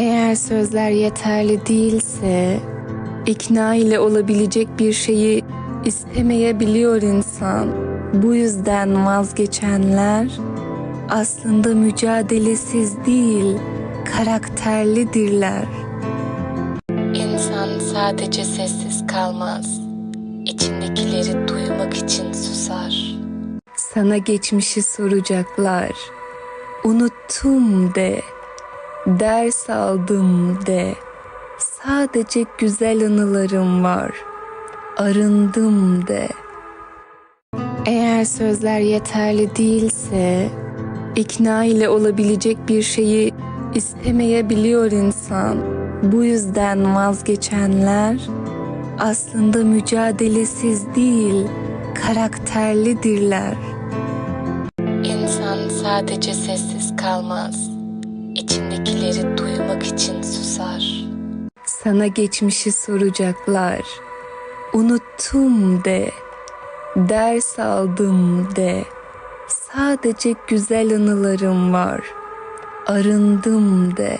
Eğer sözler yeterli değilse, ikna ile olabilecek bir şeyi istemeyebiliyor insan. Bu yüzden vazgeçenler aslında mücadelesiz değil, karakterlidirler. İnsan sadece sessiz kalmaz. İçindekileri duymak için susar. Sana geçmişi soracaklar. Unuttum de. Ders aldım de. Sadece güzel anılarım var. Arındım de. Eğer sözler yeterli değilse, ikna ile olabilecek bir şeyi istemeyebiliyor insan. Bu yüzden vazgeçenler aslında mücadelesiz değil, karakterlidirler. İnsan sadece sessiz kalmaz. İçindekileri duymak için susar. Sana geçmişi soracaklar. Unuttum de. Ders aldım de. Sadece güzel anılarım var. Arındım de.